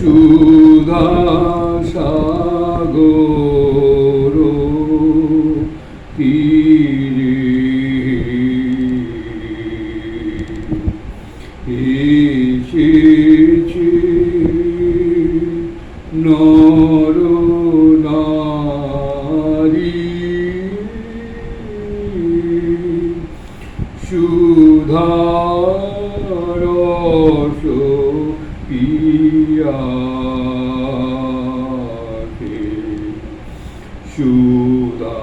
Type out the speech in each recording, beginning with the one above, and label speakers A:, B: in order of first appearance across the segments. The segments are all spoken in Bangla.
A: সুধা সাগর তীরে। এসেছে নর নারী সুধা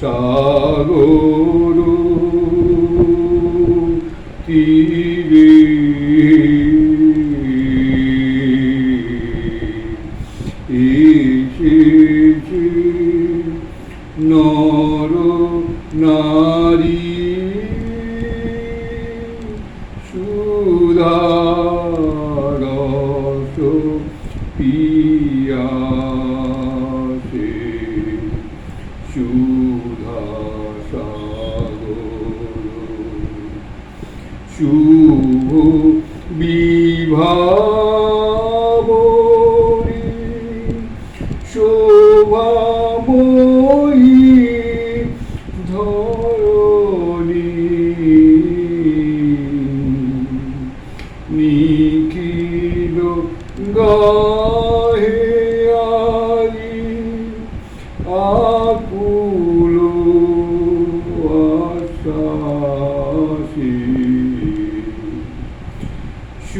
A: সাগর তীরে। এসেছে নর নারী शुभो विभा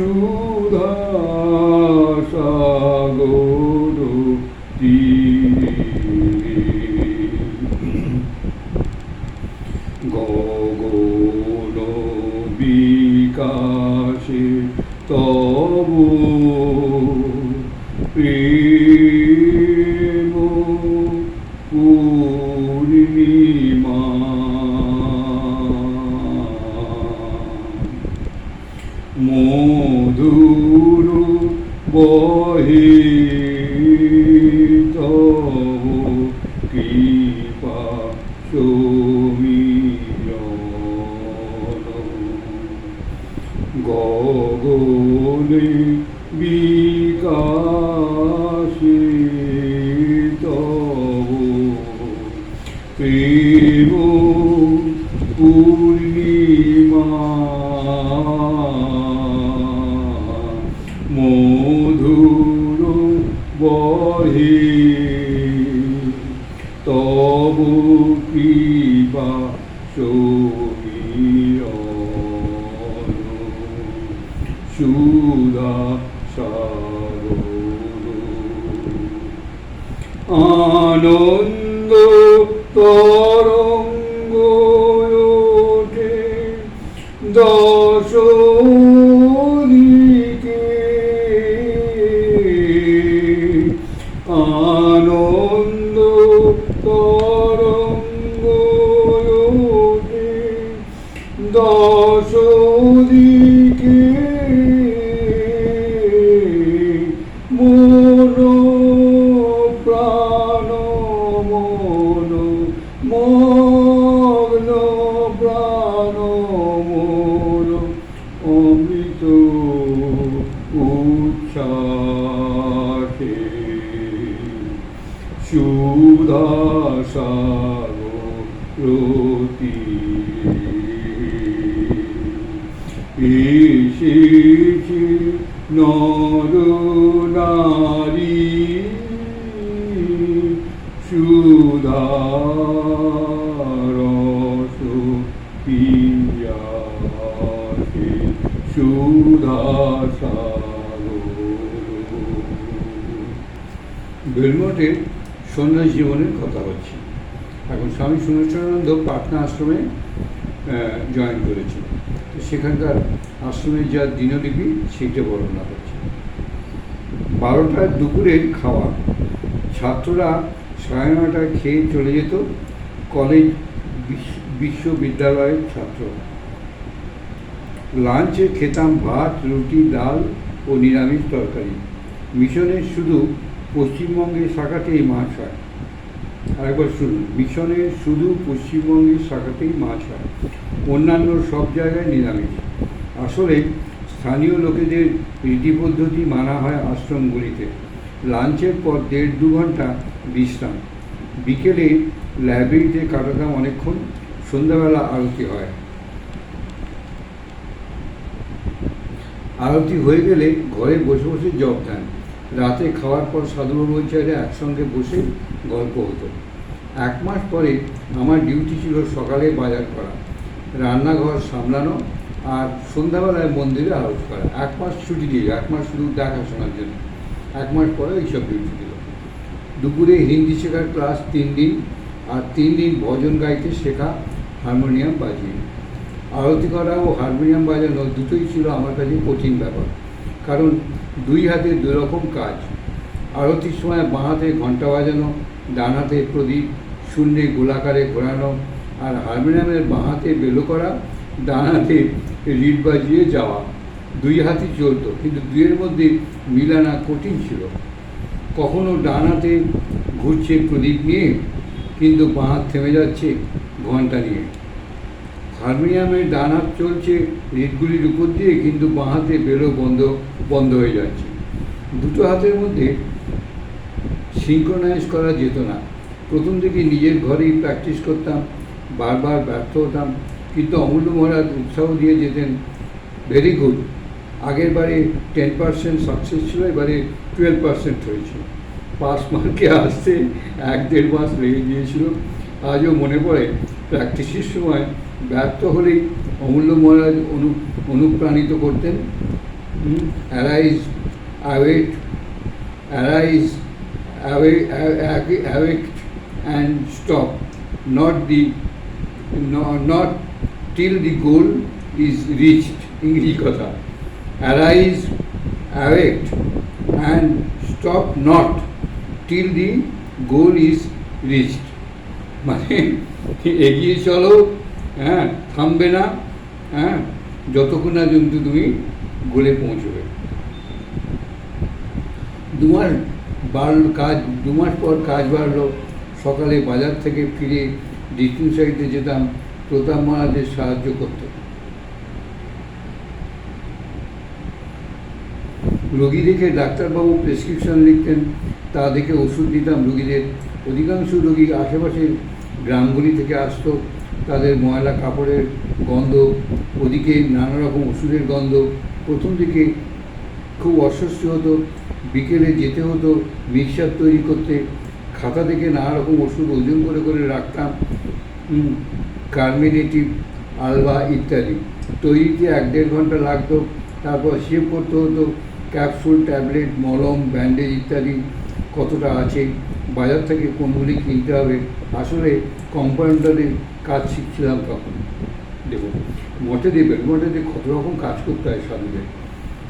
A: সুধা সাগর গগন বিকাশে তব প্রেম বহে তব কৃপা গগনে বিকাশে তব প্রেম কৃপা সাগর। আনন্দ তরঙ্গ মন অমৃত উচ্ছ্বাসে সুধা সাগরতি। এসেছে নর নারী। সুধা রস পিয়াসে সুধা সাগর বেলমঠের সন্ন্যাস জীবনের কথা হচ্ছে এখন স্বামী সুনেশ্বরানন্দ পাটনা আশ্রমে জয়েন করেছে সেখানকার আশ্রমের যা দিনলিপি, সেইটা বর্ণনা হচ্ছে বারোটার দুপুরের খাওয়া। ছাত্ররা সাড়ে নটায় খেয়ে চলে যেত কলেজ বিশ- বিশ্ববিদ্যালয়ের ছাত্র। লাঞ্চে খেতাম ভাত, রুটি, ডাল ও নিরামিষ তরকারি। মিশনের শুধু পশ্চিমবঙ্গের শাখাতেই মাছ হয়। আরেকবার শুনুন মিশনের শুধু পশ্চিমবঙ্গের শাখাতেই মাছ হয়, অন্যান্য সব জায়গায় নিরামিষ। আসলে স্থানীয় লোকেদের রীতি পদ্ধতি মানা হয় আশ্রমগুলিতে। লাঞ্চের পর দেড় দু ঘণ্টা বিশ্রাম। বিকেলে লাইব্রেরিতে কাটাতাম অনেকক্ষণ, সন্ধ্যাবেলা আরতি হয়। আরতি হয়ে গেলে ঘরে বসে বসে জব দেন। রাতে খাওয়ার পর সাধুবাবু চাইলে একসঙ্গে বসে গল্প হতো। এক মাস পরে আমার ডিউটি ছিল সকালে বাজার করা, রান্নাঘর সামলানো আর সন্ধ্যাবেলায় মন্দিরে আরতি করা। এক মাস ছুটি দিয়ে এক মাস শুধু দেখাশোনার জন্য। এক মাস পরে এইসব ডিউটি দিল। দুপুরে হিন্দি শেখার ক্লাস তিন দিন আর তিন দিন ভজন গাইতে শেখা হারমোনিয়াম বাজিয়ে। আরতি করা ও হারমোনিয়াম বাজানো দুটোই ছিল আমার কাছে কঠিন ব্যাপার। কারণ দুই হাতে দুই রকম কাজ। আরতির সময় বাঁ হাতে ঘণ্টা বাজানো, ডান হাতে প্রদীপ, শূন্যে গোলাকারে ঘোরানো আর হারমোনিয়ামের বাঁ হাতে বেলো করা, ডান হাতে রিড বাজিয়ে যাওয়া। দুই হাতই চলতো, কিন্তু দুইয়ের মধ্যে মিলানা কঠিন ছিল। কখনো ডান হাতে ঘুরছে প্রদীপ নিয়ে, কিন্তু বাঁ হাত থেমে যাচ্ছে ঘণ্টা নিয়ে। হারমোনিয়ামের ডান হাত চলছে রিডগুলির উপর দিয়ে, কিন্তু বাঁ হাতে বেরো বন্ধ বন্ধ হয়ে যাচ্ছে। দুটো হাতের মধ্যে সিঙ্ক্রোনাইজ করা যেত না। প্রথম থেকে নিজের ঘরেই প্র্যাকটিস করতাম, বারবার ব্যর্থ হতাম, কিন্তু অমূল্য মহারাজ উৎসাহ দিয়ে যেতেন ভেরি গুড আগের বারে টেন পার্সেন্ট সাকসেস ছিল, এবারে টুয়েলভ পার্সেন্ট হয়েছে। পাস মার্কে আসতে এক দেড় মাস লেগে গিয়েছিল। আজও মনে পড়ে প্র্যাকটিসের সময় ব্যর্থ হলেই অমূল্য মহারাজ অনু, অনুপ্রাণিত করতেন। Arise awake arise awake and stop not the not till the goal is reached ইংরেজি কথা। Arise awake and stop not till the goal is reached মানে এগিয়ে চলো। হ্যাঁ থামবে না হ্যাঁ যতক্ষণ না কিন্তু তুমি গোলে পৌঁছবে। দু মাস বাড়ল কাজ দু মাস পর কাজ বাড়লো। সকালে বাজার থেকে ফিরে ডিস্ট্রিবিউসারিতে যেতাম, প্রতাপ মহারাজের সাহায্য করতে। রোগী দেখে ডাক্তারবাবু প্রেসক্রিপশন লিখতেন, তা দেখে ওষুধ দিতাম রোগীদের। অধিকাংশ রোগী আশেপাশের গ্রামগুলি থেকে আসতো। তাদের ময়লা কাপড়ের গন্ধ, ওদিকে নানা রকম ওষুধের গন্ধ। প্রথম দিকে খুব অস্বস্তি হতো, বিকেলে যেতে হতো মিক্সার তৈরি করতে। খাতা থেকে নানা রকম ওষুধ ওজন করে করে রাখতাম কার্মিনেটিভ, আলবা ইত্যাদি। তৈরিতে এক দেড় ঘণ্টা লাগতো, তারপর শেভ করতে হতো ক্যাপসুল, ট্যাবলেট, মলম, ব্যান্ডেজ ইত্যাদি। কতটা আছে? বাজার থেকে কোনগুলি কিনতে হবে? আসলে কম্পাউন্ডারের কাজ শিখছিলাম তখন। দেখুন মঠে দেবেন মঠে দিয়ে কত রকম কাজ করতে হয় সাধুদের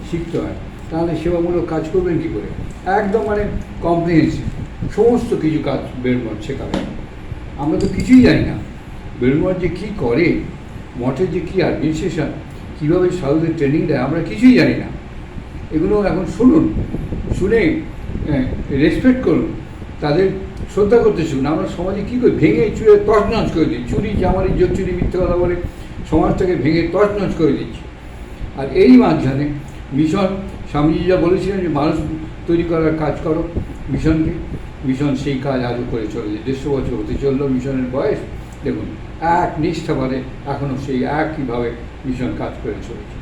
A: শিখতে হয়। তাহলে সেবামূলক কাজ করবেন কী করে? একদম মানে কম্প্রিহেন্সিভ সমস্ত কিছু কাজ বেরমঠ শেখাবে। আমরা তো কিছুই জানি না বেরমঠ যে কী করে, মঠের যে কী অ্যাডমিনিস্ট্রেশন কীভাবে সাধুদের ট্রেনিং দেয়, আমরা কিছুই জানি না। এগুলো এখন শুনুন, শুনে রেসপেক্ট করুন, তাদের শ্রদ্ধা করতে শিখুন। আমরা সমাজে কী করি? ভেঙে চুরে তছনছ করে দিই। চুরি, জামার ইজ্জত চুরি মিথ্যে কথা বলে সমাজটাকে ভেঙে তছনছ করে দিচ্ছি। আর এই মাঝখানে মিশন, স্বামীজি যা বলেছিলেন যে, মানুষ তৈরি করার কাজ করো মিশনকে। মিশন সেই কাজ আজও করে চলেছে। দেড়শো বছর হতে চলল মিশনের বয়স। দেখুন, এক নিষ্ঠা নিষ্ঠাভাবে এখনও সেই একইভাবে মিশন কাজ করে চলেছে।